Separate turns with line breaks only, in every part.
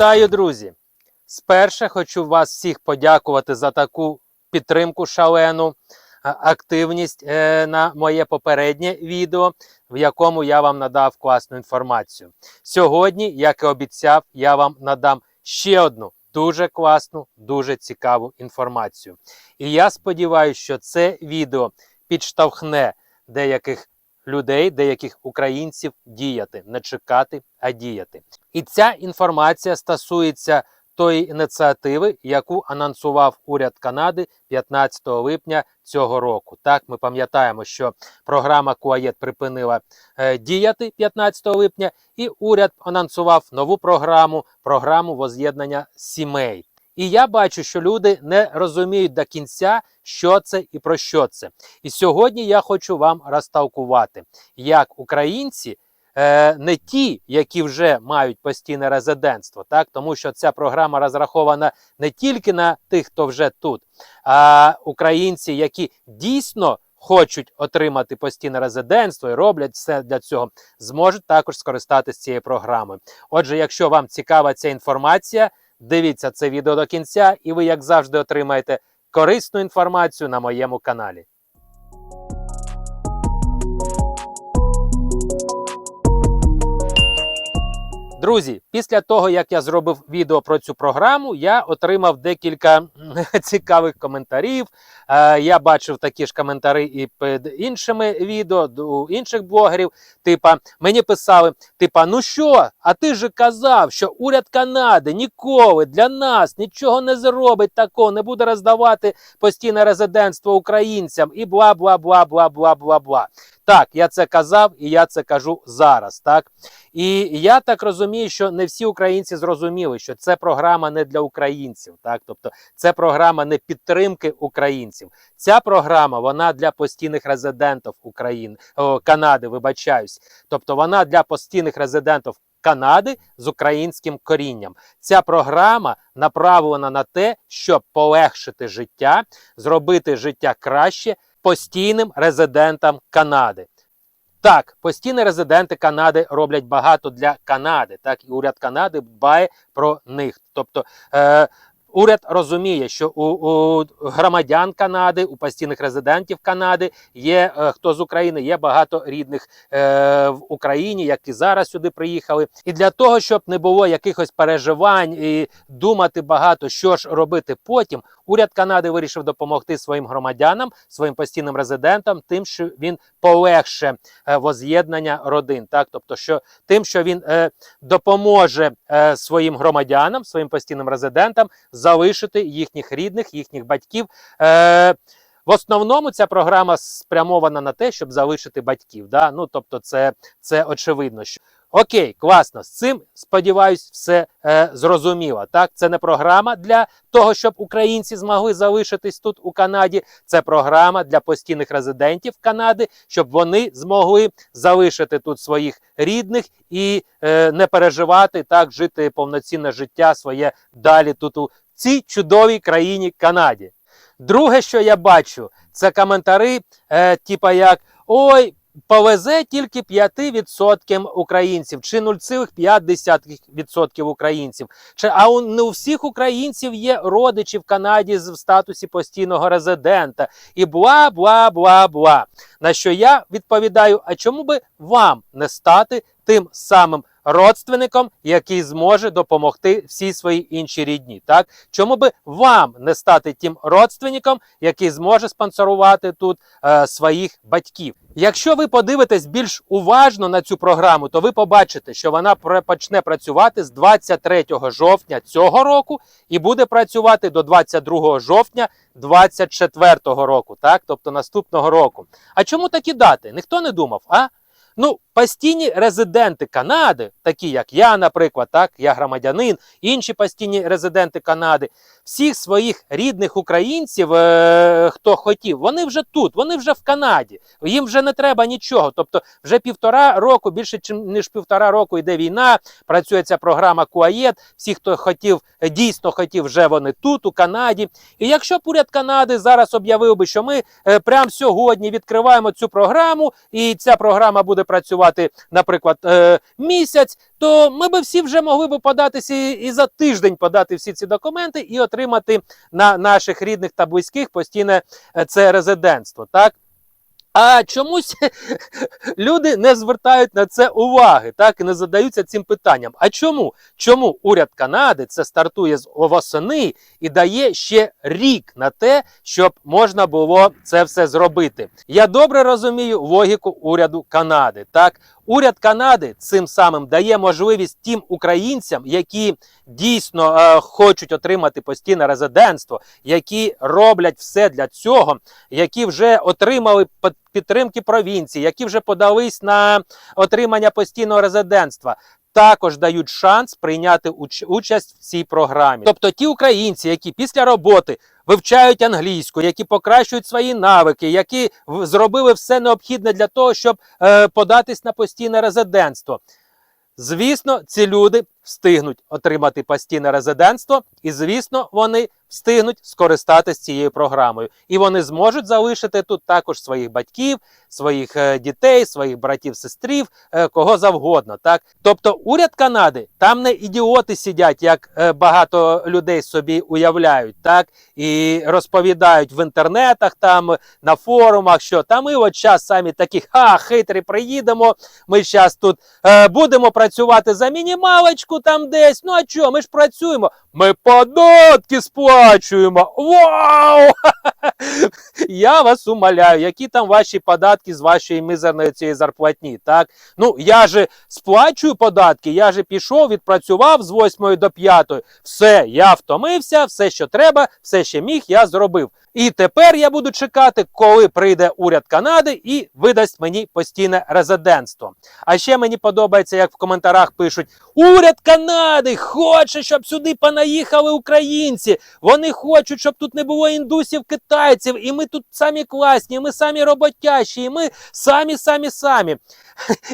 Вітаю, друзі! Сперше хочу вас всіх подякувати за таку підтримку шалену, активність е, на моє попереднє відео, в якому я вам надав класну інформацію. Сьогодні, як і обіцяв, я вам надам ще одну дуже класну, дуже цікаву інформацію. І я сподіваюся, що це відео підштовхне деяких людей, деяких українців діяти, не чекати, а діяти. І ця інформація стосується тої ініціативи, яку анонсував уряд Канади 15 липня цього року. Так, ми пам'ятаємо, що програма Куаєт припинила е, діяти 15 липня, і уряд анонсував нову програму програму воз'єднання сімей. І я бачу, що люди не розуміють до кінця, що це і про що це. І сьогодні я хочу вам розталкувати, як українці е, не ті, які вже мають постійне резидентство, так тому що ця програма розрахована не тільки на тих, хто вже тут, а українці, які дійсно хочуть отримати постійне резидентство і роблять все для цього, зможуть також скористатися цією програмою. Отже, якщо вам цікава ця інформація, дивіться це відео до кінця, і ви, як завжди, отримаєте корисну інформацію на моєму каналі. Друзі, після того як я зробив відео про цю програму, я отримав декілька цікавих коментарів. Е, я бачив такі ж коментарі і під іншими відео у інших блогерів. Типа, мені писали: типа, ну що? А ти же казав, що уряд Канади ніколи для нас нічого не зробить такого, не буде роздавати постійне резидентство українцям і бла бла бла бла бла бла бла. Так, я це казав і я це кажу зараз. Так і я так розумію, що не всі українці зрозуміли, що це програма не для українців. Так, тобто це програма не підтримки українців. Ця програма вона для постійних резидентів України о, Канади. Вибачаюсь, тобто вона для постійних резидентів. Канади з українським корінням. Ця програма направлена на те, щоб полегшити життя, зробити життя краще постійним резидентам Канади. Так, постійні резиденти Канади роблять багато для Канади. Так, і уряд Канади дбає про них. Тобто е, уряд розуміє, що у, у громадян Канади, у постійних резидентів Канади є е, хто з України, є багато рідних е, в Україні, які зараз сюди приїхали. І для того, щоб не було якихось переживань і думати багато, що ж робити потім, уряд Канади вирішив допомогти своїм громадянам, своїм постійним резидентам, тим, що він полегше е, воз'єднання родин. Так, тобто, що тим, що він е, допоможе е, своїм громадянам, своїм постійним резидентам залишити їхніх рідних, їхніх батьків. Е, в основному ця програма спрямована на те, щоб залишити батьків. Да? Ну, тобто, це, це очевидно. Що... Окей, класно. З цим сподіваюсь, все е, зрозуміло. Так, це не програма для того, щоб українці змогли залишитись тут у Канаді. Це програма для постійних резидентів Канади, щоб вони змогли залишити тут своїх рідних і е, не переживати так, жити повноцінне життя своє далі тут у цій чудовій країні Канаді. Друге, що я бачу, це коментарі, е, типа як ой. Повезе тільки 5% українців чи 0,5% українців. Чи а у не у всіх українців є родичі в Канаді в статусі постійного резидента і бла бла бла бла. На що я відповідаю: а чому би вам не стати тим самим родственником, який зможе допомогти всій своїй іншій рідні? Так чому би вам не стати тим родственником, який зможе спонсорувати тут е, своїх батьків? Якщо ви подивитесь більш уважно на цю програму, то ви побачите, що вона почне працювати з 23 жовтня цього року і буде працювати до 22 жовтня 24 року, так, тобто наступного року. А чому такі дати? Ніхто не думав, а? Ну, постійні резиденти Канади, такі як я, наприклад, так, я громадянин, інші постійні резиденти Канади, всіх своїх рідних українців, е, хто хотів, вони вже тут, вони вже в Канаді. Їм вже не треба нічого. Тобто, вже півтора року, більше ніж півтора року йде війна, працює ця програма Куаєт. Всі, хто хотів, е, дійсно хотів, вже вони тут, у Канаді. І якщо б уряд Канади зараз об'явив би, що ми е, прямо сьогодні відкриваємо цю програму, і ця програма буде буде працювати, наприклад, е, місяць, то ми би всі вже могли би податися і, за тиждень подати всі ці документи і отримати на наших рідних та близьких постійне е, це резидентство. Так. А чомусь люди не звертають на це уваги, так і не задаються цим питанням. А чому? Чому уряд Канади це стартує з восени і дає ще рік на те, щоб можна було це все зробити? Я добре розумію логіку уряду Канади. Так, уряд Канади цим самим дає можливість тим українцям, які дійсно е, хочуть отримати постійне резидентство, які роблять все для цього, які вже отримали під- підтримки провінції, які вже подались на отримання постійного резидентства. Також дають шанс прийняти уч- участь в цій програмі. Тобто ті українці, які після роботи вивчають англійську, які покращують свої навики, які зробили все необхідне для того, щоб е, податись на постійне резидентство. Звісно, ці люди встигнуть отримати постійне резидентство, і звісно, вони встигнуть скористатися цією програмою. І вони зможуть залишити тут також своїх батьків, своїх е, дітей, своїх братів, сестрів, е, кого завгодно. Так, тобто, уряд Канади там не ідіоти сидять, як е, багато людей собі уявляють, так і розповідають в інтернетах, там на форумах, що там ми от час самі такі ха, хитрі приїдемо. Ми зараз тут будемо працювати за мінімалочку там десь. Ну а що, ми ж працюємо. Ми податки сплачуємо. Вау! Я вас умоляю, які там ваші податки з вашої мізерної цієї зарплатні. Так, ну я же сплачую податки, я же пішов, відпрацював з 8 до 5. Все, я втомився, все, що треба, все, що міг, я зробив. І тепер я буду чекати, коли прийде уряд Канади і видасть мені постійне резидентство. А ще мені подобається, як в коментарях пишуть: уряд Канади хоче, щоб сюди понаїхали українці. Вони хочуть, щоб тут не було індусів, китайців, і ми тут самі класні, ми самі роботящі, і ми самі, самі, самі.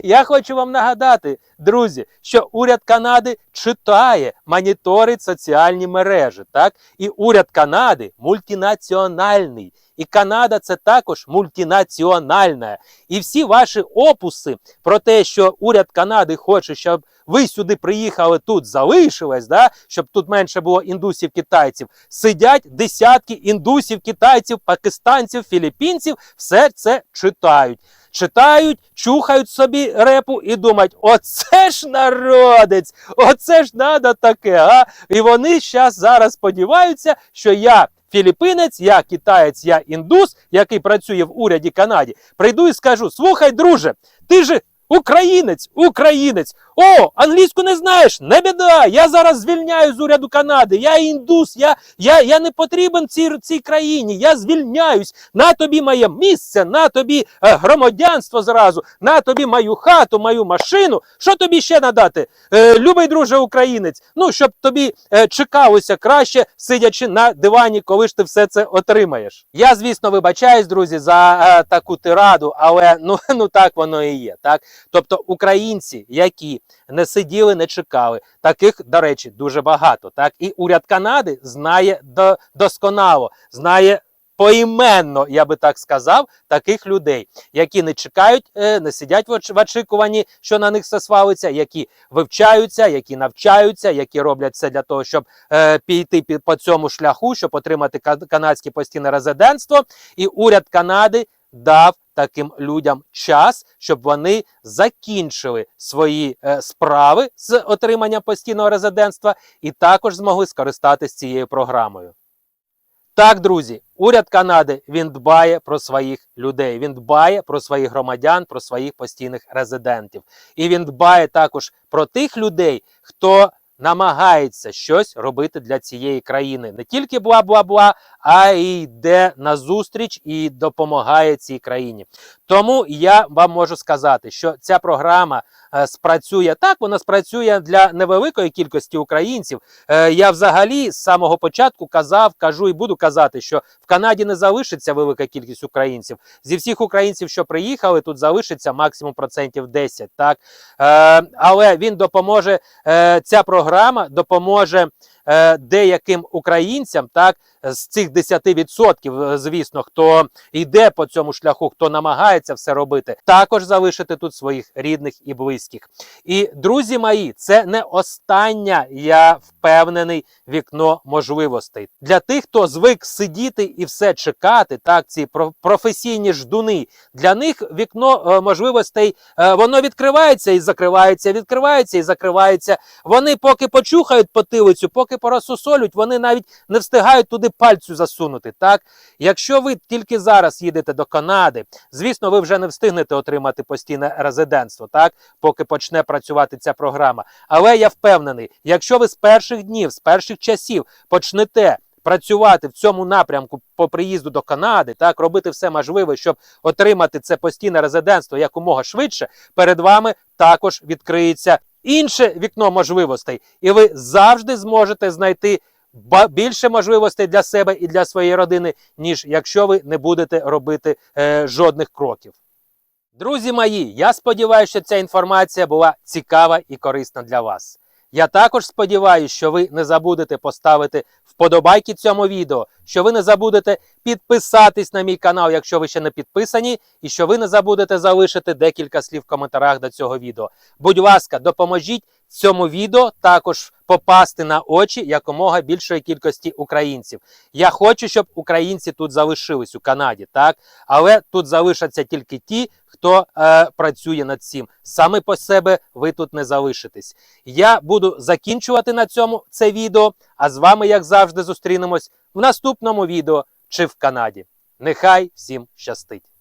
Я хочу вам нагадати, друзі, що уряд Канади читає, моніторить соціальні мережі, так? І уряд Канади мультинаціональний. І Канада це також мультинаціональна. І всі ваші опуси про те, що уряд Канади хоче, щоб ви сюди приїхали, тут залишились, да? щоб тут менше було індусів, китайців, сидять десятки індусів, китайців, пакистанців, філіппінців, все це читають. Читають, чухають собі репу і думають: оце ж народець, оце ж надо таке. А? І вони щас зараз сподіваються, що я філіппінець, я китаєць, я індус, який працює в уряді Канаді, прийду і скажу: слухай, друже, ти же українець, українець. О, англійську не знаєш? Не біда. Я зараз звільняю з уряду Канади. Я індус, я, я, я не потрібен цій, цій країні. Я звільняюсь. На тобі моє місце, на тобі е, громадянство зразу, на тобі мою хату, мою машину. Що тобі ще надати? Е, любий друже українець, ну щоб тобі е, чекалося краще, сидячи на дивані, коли ж ти все це отримаєш. Я, звісно, вибачаюсь, друзі, за е, таку тираду, але ну, ну так воно і є. Так? Тобто українці, які не сиділи, не чекали. Таких, до речі, дуже багато. Так і уряд Канади знає до, досконало, знає. Поіменно, я би так сказав, таких людей, які не чекають, е, не сидять в оч- очікуванні, що на них все свалиться, які вивчаються, які навчаються, які роблять все для того, щоб е, піти пі- по цьому шляху, щоб отримати ка- канадське постійне резидентство. І уряд Канади дав таким людям час, щоб вони закінчили свої е, справи з отриманням постійного резидентства і також змогли скористатися цією програмою. Так, друзі, уряд Канади він дбає про своїх людей, він дбає про своїх громадян, про своїх постійних резидентів. І він дбає також про тих людей, хто намагається щось робити для цієї країни. Не тільки бла-бла-бла, а й йде на зустріч і допомагає цій країні. Тому я вам можу сказати, що ця програма е, спрацює так, вона спрацює для невеликої кількості українців. Е, я взагалі з самого початку казав, кажу і буду казати, що в Канаді не залишиться велика кількість українців. Зі всіх українців, що приїхали, тут залишиться максимум процентів 10. Так? Е, але він допоможе, ця програма допоможе е, деяким українцям, так з цих 10%, е, звісно, хто йде по цьому шляху, хто намагається все робити, також залишити тут своїх рідних і близьких. І друзі мої, це не останнє, я впевнений, вікно можливостей для тих, хто звик сидіти і все чекати. Так, ці про- професійні ждуни. Для них вікно е, можливостей воно відкривається і закривається, відкривається і закривається. Вони поки почухають потилицю, поки порозсусолють, вони навіть не встигають туди пальцю засунути. Так, якщо ви тільки зараз їдете до Канади, звісно, ви вже не встигнете отримати постійне резидентство, так поки почне працювати ця програма. Але я впевнений, якщо ви з перших днів, з перших часів почнете. Працювати в цьому напрямку по приїзду до Канади, так робити все можливе, щоб отримати це постійне резидентство якомога швидше. Перед вами також відкриється інше вікно можливостей, і ви завжди зможете знайти більше можливостей для себе і для своєї родини, ніж якщо ви не будете робити е, жодних кроків. Друзі мої, я сподіваюся, що ця інформація була цікава і корисна для вас. Я також сподіваюся, що ви не забудете поставити вподобайки цьому відео, що ви не забудете підписатись на мій канал, якщо ви ще не підписані, і що ви не забудете залишити декілька слів в коментарях до цього відео. Будь ласка, допоможіть цьому відео також попасти на очі якомога більшої кількості українців. Я хочу, щоб українці тут залишились у Канаді, так але тут залишаться тільки ті, хто е, працює над цим. Саме по себе ви тут не залишитесь. Я буду закінчувати на цьому це відео. А з вами, як завжди, зустрінемось в наступному відео чи в Канаді. Нехай всім щастить!